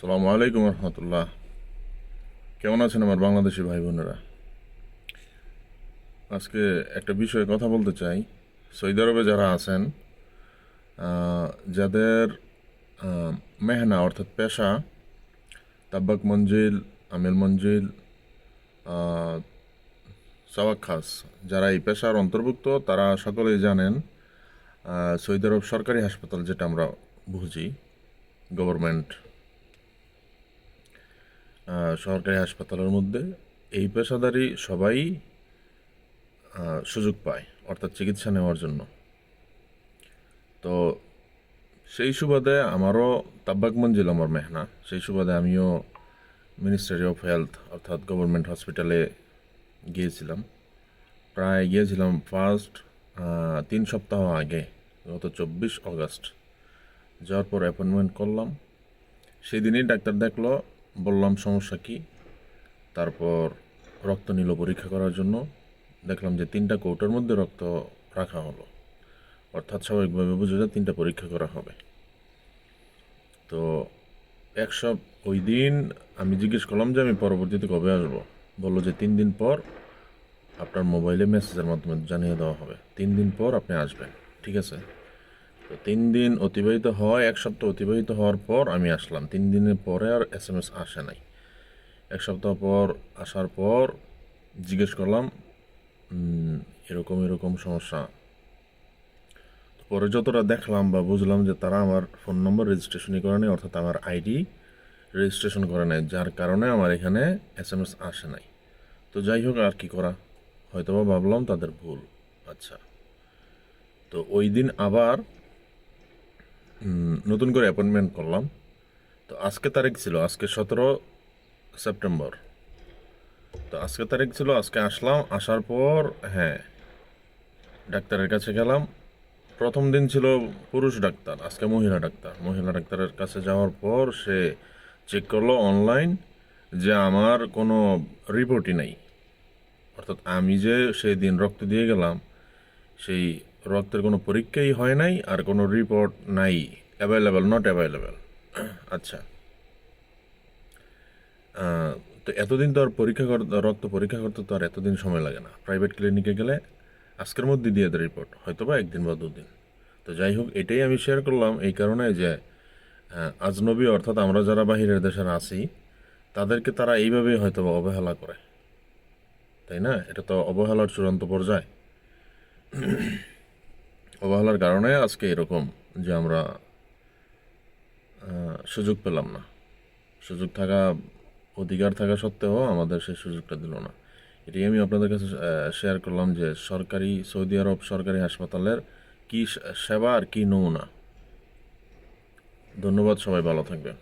সালামু আলাইকুম রহমতুল্লাহ। কেমন আছেন আমার বাংলাদেশি ভাই বোনেরা? আজকে একটা বিষয়ে কথা বলতে চাই। সৌদি আরবে যারা আছেন যাদের মেহনা অর্থাৎ পেশা তাব্বাক মঞ্জিল আমিল মঞ্জিল আহ, সাওয়াক খাস যারা এই পেশার অন্তর্ভুক্ত তারা সকলেই জানেন সৌদি আরব সরকারি হাসপাতাল যেটা আমরা বুঝি গভর্নমেন্ট সরকারি হাসপাতালের মধ্যে এই পেশাদারি সবাই সুযোগ পায়, অর্থাৎ চিকিৎসা নেওয়ার জন্য। তো সেই সুবাদে আমারও তাব্বাক মঞ্জিল আমার মেহনা। সেই সুবাদে আমিও মিনিস্ট্রি অফ হেলথ অর্থাৎ গভর্নমেন্ট হসপিটালে গিয়েছিলাম। প্রায় গিয়েছিলাম ফার্স্ট তিন সপ্তাহ আগে, গত চব্বিশ অগস্ট যাওয়ার পর অ্যাপয়েন্টমেন্ট করলাম। সেই দিনই ডাক্তার দেখল বললাম, সমস্যা কি? তারপর রক্ত নিল পরীক্ষা করার জন্য। দেখলাম যে তিনটা কৌটার মধ্যে রক্ত রাখা হলো। অর্থাৎ স্বাভাবিকভাবে বুঝে যায় তিনটা পরীক্ষা করা হবে। তো এক সপ ওই দিন আমি জিজ্ঞেস করলাম যে আমি পরবর্তীতে কবে আসব? বলল যে তিন দিন পর আপনার মোবাইলে মেসেজের মাধ্যমে জানিয়ে দেওয়া হবে। তিন দিন পর আপনি আসবেন। ঠিক আছে? তো তিন দিন অতিবাহিত হয়, এক সপ্তাহ অতিবাহিত হওয়ার পর আমি আসলাম। তিন দিনের পরে আর এস এম এস আসে নাই। এক সপ্তাহ পর আসার পর জিজ্ঞেস করলাম এরকম এরকম সমস্যা। পরে যতটা দেখলাম বা বুঝলাম যে তারা আমার ফোন নম্বর রেজিস্ট্রেশনই করে নেই, অর্থাৎ আমার আইডি রেজিস্ট্রেশন করে নেয় যার কারণে আমার এখানে এস এম এস আসে নাই। তো যাই হোক, আর কি করা? হয়তোবা ভাবলাম তাদের ভুল। আচ্ছা। তো ওই দিন আবার নতুন করে অ্যাপয়েন্টমেন্ট করলাম। তো আজকে তারিখ ছিল, আজকে সতেরো সেপ্টেম্বর। তো আজকে তারিখ ছিল, আজকে আসলাম, আসার পর হ্যাঁ ডাক্তারের কাছে গেলাম। প্রথম দিন ছিল পুরুষ ডাক্তার, আজকে মহিলা ডাক্তার। মহিলা ডাক্তারের কাছে যাওয়ার পর সে চেক করল অনলাইন যে আমার কোনো রিপোর্টই নেই। অর্থাৎ আমি যে সেই দিন রক্ত দিয়ে গেলাম, সেই রক্তের কোনো পরীক্ষাই হয় নাই আর কোনো রিপোর্ট নাই। অ্যাভেলেবেল নট অ্যাভেলেবেল আচ্ছা। তো এতদিন তো আর পরীক্ষা করতে রক্ত পরীক্ষা করতে তো আর এতদিন সময় লাগে না। প্রাইভেট ক্লিনিকে গেলে আজকের মধ্যে দিয়ে দেয় রিপোর্ট হয়তো বা একদিন বা দুদিন। তো যাই হোক, এটাই আমি শেয়ার করলাম এই কারণে যে আজনবী অর্থাৎ আমরা যারা বাহিরের দেশের আছি, তাদেরকে তারা এইভাবেই হয়তো বা অবহেলা করে। তাই না? এটা তো অবহেলার চূড়ান্ত পর্যায়ে। অবহেলার কারণে আজকে এরকম যে আমরা সুযোগ পেলাম না। সুযোগ থাকা, অধিকার থাকা সত্ত্বেও আমাদের সেই সুযোগটা দিল না। এটি আমি আপনাদের কাছে শেয়ার করলাম যে সরকারি, সৌদি আরব সরকারি হাসপাতালের কী সেবা আর কী নমুনা। ধন্যবাদ, সবাই ভালো থাকবেন।